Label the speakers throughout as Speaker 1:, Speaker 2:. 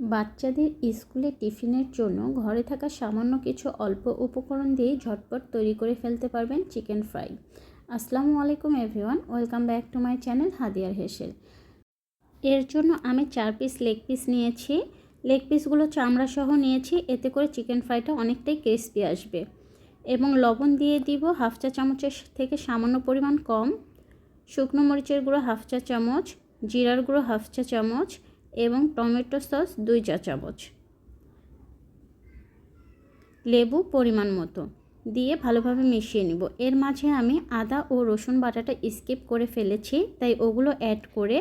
Speaker 1: বাচ্চাদের স্কুলে টিফিনের জন্য ঘরে থাকা সামান্য কিছু অল্প উপকরণ দিয়ে ঝটপট তৈরি করে ফেলতে পারবেন চিকেন ফ্রাই। আসসালামু আলাইকুম everyone, welcome back to my channel হাদিয়ার হেসেল। এর জন্য আমি চার পিস লেগ পিস নিয়েছি। লেগ পিসগুলো চামড়া সহ নিয়েছি, এতে করে চিকেন ফ্রাইটা অনেকটাই ক্রিস্পি আসবে। এবং লবণ দিয়ে দিব হাফ চা চামচের থেকে সামান্য পরিমাণ কম। শুকনো মরিচের গুঁড়ো হাফ চা চামচ, জিরার গুঁড়ো হাফ চা চামচ এবং টমেটো সস দুই চা চামচ। লেবু পরিমাণ মতো দিয়ে ভালোভাবে মিশিয়ে নিব। এর মাঝে আমি আদা ও রসুন বাটাটা স্কিপ করে ফেলেছি, তাই ওগুলো অ্যাড করে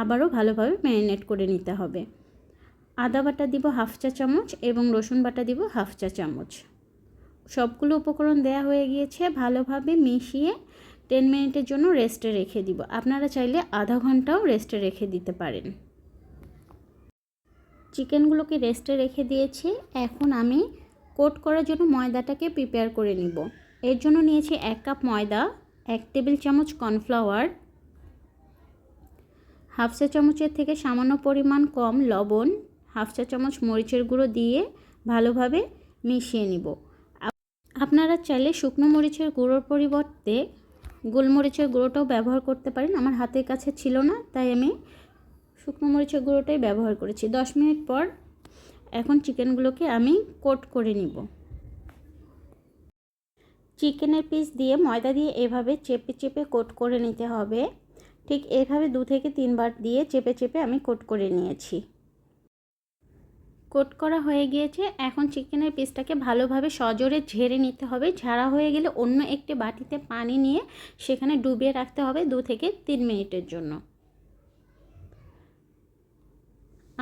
Speaker 1: আবারও ভালোভাবে ম্যারিনেট করে নিতে হবে। আদা বাটা দিব হাফ চা চামচ এবং রসুন বাটা দিব হাফ চা চামচ। সবগুলো উপকরণ দেয়া হয়ে গিয়েছে, ভালোভাবে মিশিয়ে টেন মিনিটের জন্য রেস্টে রেখে দিব। আপনারা চাইলে আধা ঘন্টাও রেস্টে রেখে দিতে পারেন। চিকেনগুলোকে রেস্টে রেখে দিয়েছি। এখন আমি কোট করার জন্য ময়দাটাকে প্রিপেয়ার করে নিব। এর জন্য নিয়েছি এক কাপ ময়দা, এক টেবিল চামচ কর্নফ্লাওয়ার, হাফ চা চামচের থেকে সামান্য পরিমাণ কম লবণ, হাফ চা চামচ মরিচের গুঁড়ো দিয়ে ভালোভাবে মিশিয়ে নিব। আপনারা চাইলে শুকনো মরিচের গুঁড়োর পরিবর্তে গোলমরিচের গুঁড়োটাও ব্যবহার করতে পারেন। আমার হাতের কাছে ছিল না, তাই আমি শুকনো মরিচের গুঁড়োটাই ব্যবহার করেছি। দশ মিনিট পর এখন চিকেনগুলোকে আমি কোট করে নিব। চিকেনের পিস দিয়ে ময়দা দিয়ে এভাবে চেপে চেপে কোট করে নিতে হবে। ঠিক এভাবে দু থেকে তিনবার দিয়ে চেপে চেপে আমি কোট করে নিয়েছি। কোট করা হয়ে গিয়েছে। এখন চিকেনের পিসটাকে ভালোভাবে সজোরে ঝেড়ে নিতে হবে। ঝাড়া হয়ে গেলে অন্য একটি বাটিতে পানি নিয়ে সেখানে ডুবিয়ে রাখতে হবে দু থেকে তিন মিনিটের জন্য।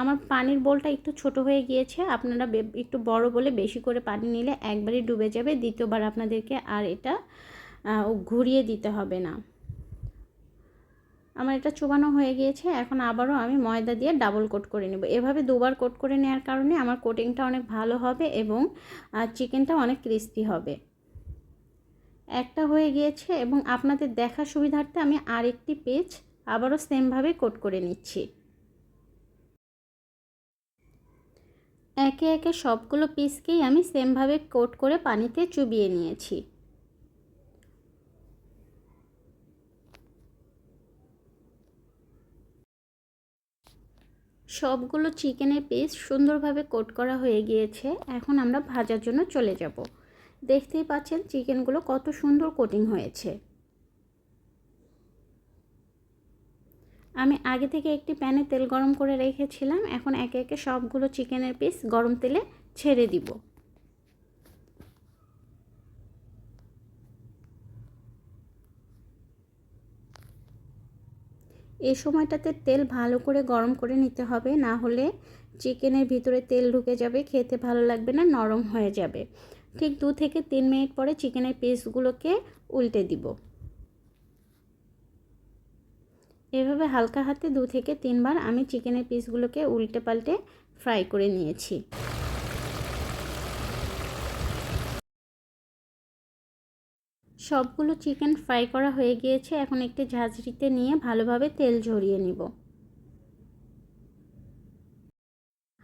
Speaker 1: আমার পানির বোলটা একটু ছোট হয়ে গিয়েছে, আপনারা একটু বড় বলে বেশি করে পানি নিলে একবারই ডুবে যাবে, দ্বিতীয়বার আপনাদেরকে আর এটা ঘুরিয়ে দিতে হবে না। আমার এটা চুবানো হয়ে গিয়েছে, এখন আবারও আমি ময়দা দিয়ে ডাবল কোট করে নেব। এভাবে দুবার কোট করে নেওয়ার কারণে আমার কোটিংটা অনেক ভালো হবে এবং চিকেনটা অনেক ক্রিস্পি হবে। একটা হয়ে গিয়েছে এবং আপনাদের দেখার সুবিধার্থে আমি আরেকটি পেজ আবারও সেমভাবে কোট করে নিচ্ছি। একে একে সবগুলো পিসকেই আমি সেমভাবে কোট করে পানিতে চুবিয়ে নিয়েছি। সবগুলো চিকেনের পিস সুন্দরভাবে কোট করা হয়ে গিয়েছে। এখন আমরা ভাজার জন্য চলে যাব। দেখতেই পাচ্ছেন, চিকেনগুলো কত সুন্দর কোটিং হয়েছে। আমি আগে থেকে একটি প্যানে তেল গরম করে রেখেছিলাম। এখন একে একে সবগুলো চিকেনের পিস গরম তেলে ছেড়ে দিব। এই সময়টাতে তেল ভালো করে গরম করে নিতে হবে, না হলে চিকেনের ভিতরে তেল ঢুকে যাবে, খেতে ভালো লাগবে না, নরম হয়ে যাবে। ঠিক দু থেকে তিন মিনিট পরে চিকেনের পিসগুলোকে উল্টে দিব। এভাবে হালকা হাতে দু থেকে তিনবার আমি চিকেনের পিসগুলোকে উল্টে পাল্টে ফ্রাই করে নিয়েছি। সবগুলো চিকেন ফ্রাই করা হয়ে গিয়েছে। এখন একটি ঝাঁঝরিতে নিয়ে ভালোভাবে তেল ঝরিয়ে নিব।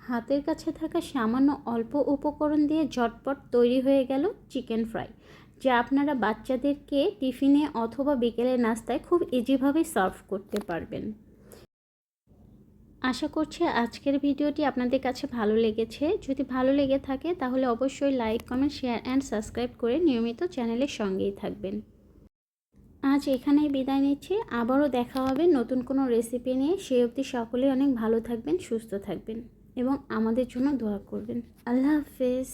Speaker 1: হাতের কাছে থাকা সামান্য অল্প উপকরণ দিয়ে ঝটপট তৈরি হয়ে গেল চিকেন ফ্রাই। যা আপনারা বাচ্চাদেরকে টিফিনে অথবা বিকেলের নাস্তায় খুব ইজিভাবে সার্ভ করতে পারবেন। আশা করছি আজকের ভিডিওটি আপনাদের কাছে ভালো লেগেছে। যদি ভালো লেগে থাকে, তাহলে অবশ্যই like comment share and subscribe করে নিয়মিত চ্যানেলের সঙ্গেই থাকবেন। আজ এখানেই বিদায় নিচ্ছি। আবারও দেখা হবে নতুন কোনো রেসিপি নিয়ে। সেই অবধি সকলেই অনেক ভালো থাকবেন, সুস্থ থাকবেন এবং আমাদের জন্য দোয়া করবেন। আল্লাহ হাফেজ।